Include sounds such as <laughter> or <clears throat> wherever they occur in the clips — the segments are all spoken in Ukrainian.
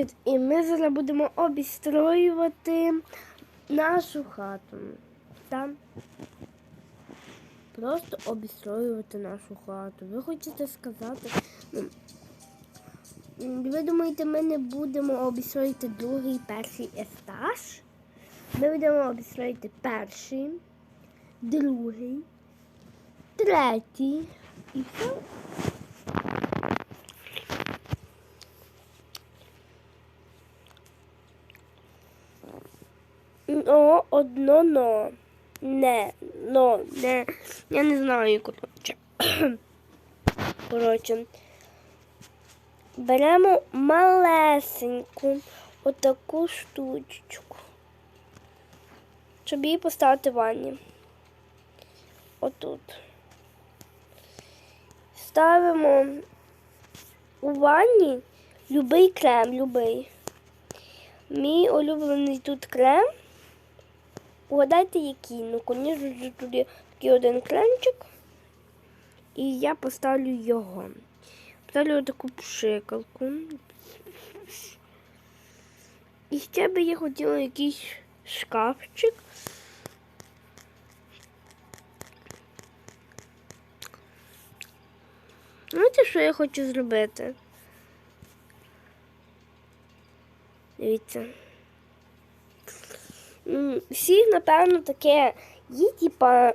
Привіт! І ми зараз будемо обістроювати нашу хату. Там просто обістроювати нашу хату. Ви хочете сказати? ну, Ви думаєте, ми не будемо обістроювати другий, перший етаж? Ми будемо обістроювати перший, другий, третій і все. Но, одно но. Не, но, не. Я не знаю, коротше. <clears throat> Коротше. Беремо малесеньку отаку штучку. Щоб її поставити в ванні. Отут. Ставимо у ванні любий крем, любий. Мій улюблений тут крем. Угадайте, який. Ну, звісно є такий один кремчик. І я поставлю його. Поставлю таку пшикалку. І ще би я хотіла якийсь шкафчик. Знаєте, що я хочу зробити? Дивіться. Всіх, напевно, таке є, типа,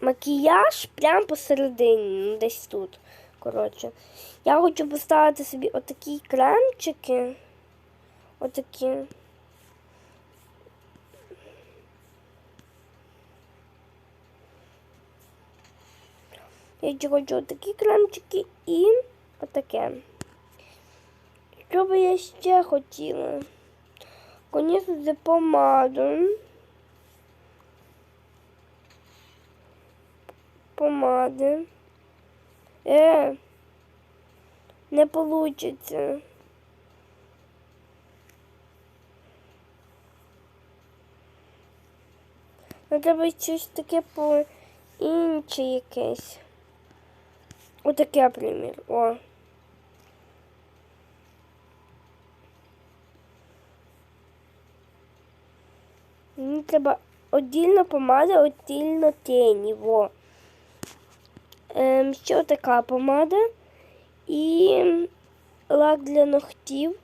макіяж прямо посередині, ну, десь тут. Коротше. Я хочу поставити собі отакі кремчики. Отакі. Я хочу отакі кремчики і отаке. Що би я ще хотіла? Конечно, це помаду. Помади. Е, не получиться. Ну, треба щось таке по інше якесь. Отаке, наприклад. О. Мені треба отдільно помада, отдільно тіні. Во. Ем, ще така помада і лак для ногтів.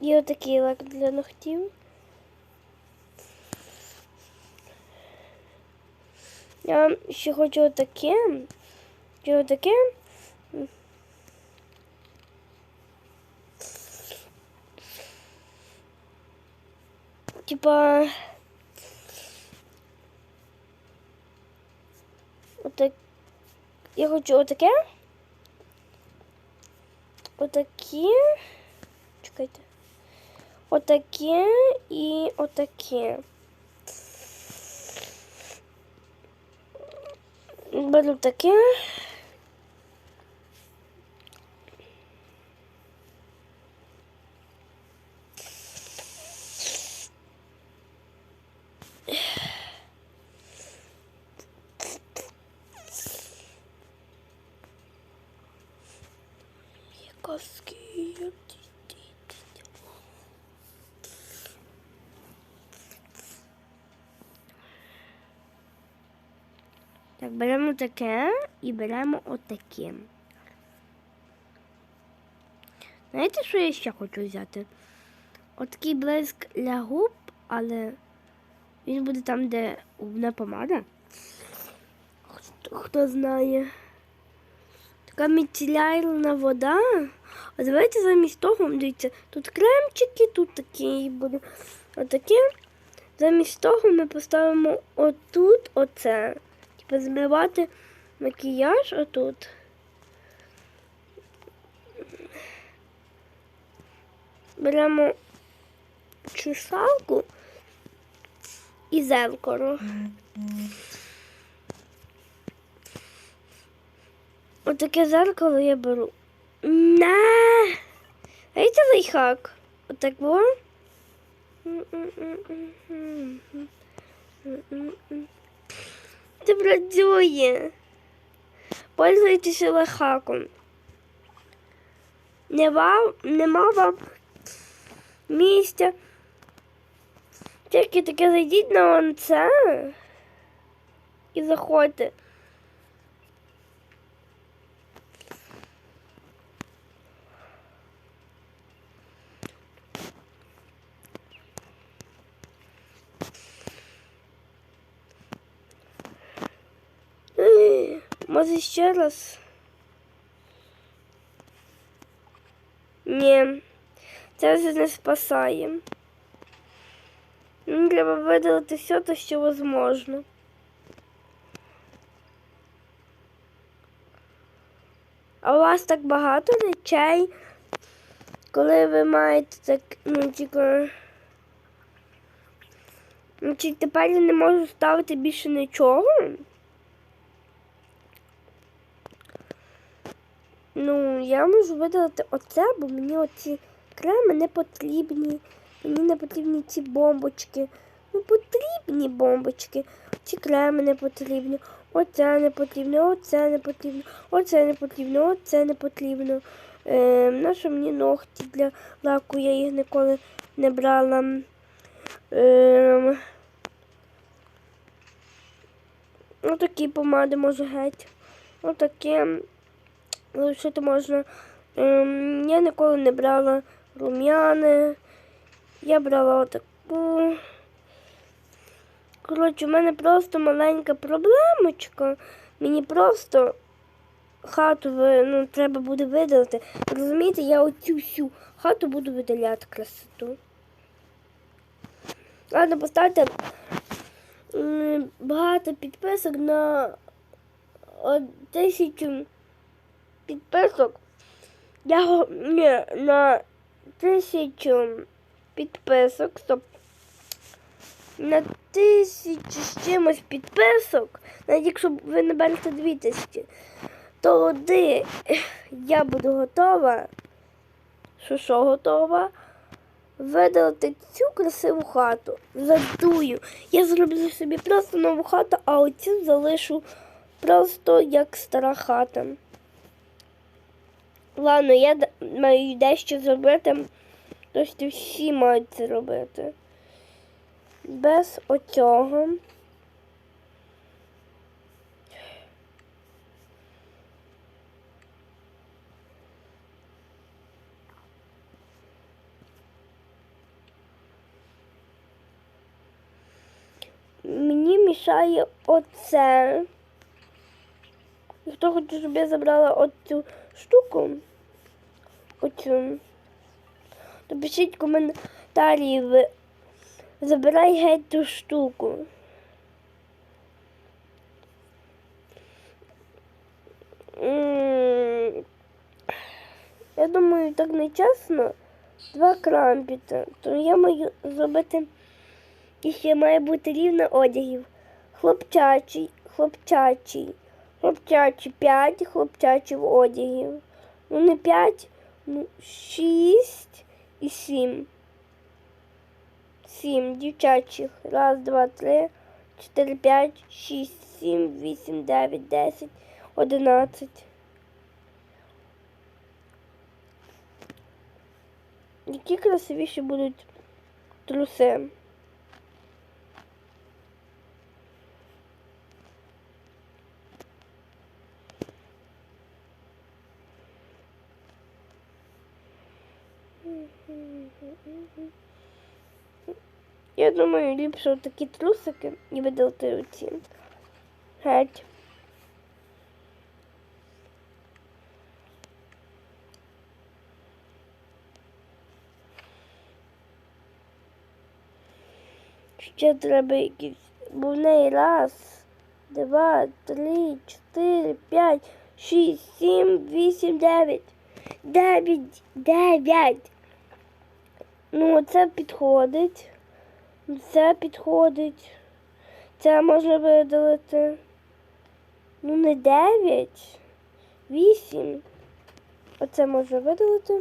І отакий лак для ногтів. Я ще хочу отаке. Ще отаке. Типа. Отак. Я хочу отаке. Отакі. Чекайте. Отаке і отакі. Беру таке. Казки. Так, беремо таке і беремо отаке. Знаєте, що я ще хочу взяти? Отакий блиск для губ, але він буде там, де губна помада. Хто, хто знає? Така вода. А давайте замість того, дивіться, тут кремчики, тут такі буде. Отаке. Замість того ми поставимо отут оце. Типу змивати макіяж отут. Беремо чесалку і зеркало. Отаке зеркало я беру. На! Дайте лайфхак. Отак во. Це працює. Пользуйтеся лайфхаком. Не вам, нема вам місця. Тільки таке зайдіть на це і заходьте. Може ще раз? Ні, це вже не спасає. Мені треба видалити все те, що можливо. А у вас так багато речей, коли ви маєте так, ну, тільки. Чи тепер я не можу ставити більше нічого? Ну, я можу видалити оце, бо мені оці креми не потрібні. Мені не потрібні ці бомбочки. Ну, потрібні бомбочки. Ці креми не потрібні. Оце не потрібно, оце не потрібно, оце не потрібно, оце не потрібно. Е, нащо мені ногті для лаку, я їх ніколи не брала. Е, отакі помади може геть. Отакі. Лишити можна. Ем, я ніколи не брала рум'яни. Я брала отаку. Коротше, у мене просто маленька проблемочка. Мені просто хату ну, треба буде видалити. Розумієте, я оцю всю хату буду видаляти красоту. Ладно, поставте багато підписок на тисячу підписок. Я ні, на тисячу підписок. Стоп. На тисячу з чимось підписок, навіть якщо ви наберете дві тисячі, то тоді я буду готова. Що що готова? Видалити цю красиву хату. Задую. Я зроблю собі просто нову хату, а оцю залишу просто як стара хата. Ладно, я маю дещо зробити, тож всі мають це робити. Без оцього. Мені мішає оце. Хто хоче, щоб я забрала оцю штуку? Оцю. То пишіть коментарі, ви забирай геть ту штуку. Я думаю, так нечесно. Два крампіта. То я маю зробити і ще має бути рівно одягів. Хлопчачий, хлопчачий, хлопчачий, п'ять хлопчачих одягів. Ну не п'ять, ну шість і сім. Сім дівчачих. Раз, два, три, чотири, п'ять, шість, сім, вісім, дев'ять, десять, одинадцять. Які красивіші будуть труси? Я думаю, ліпше такі трусики і видалити оці. Геть. Ще треба якісь. Бо в неї раз, два, три, чотири, п'ять, шість, сім, вісім, дев'ять. Дев'ять, дев'ять. Ну, це підходить. Це підходить. Це можна видалити. Ну, не дев'ять. Вісім. Оце можна видалити.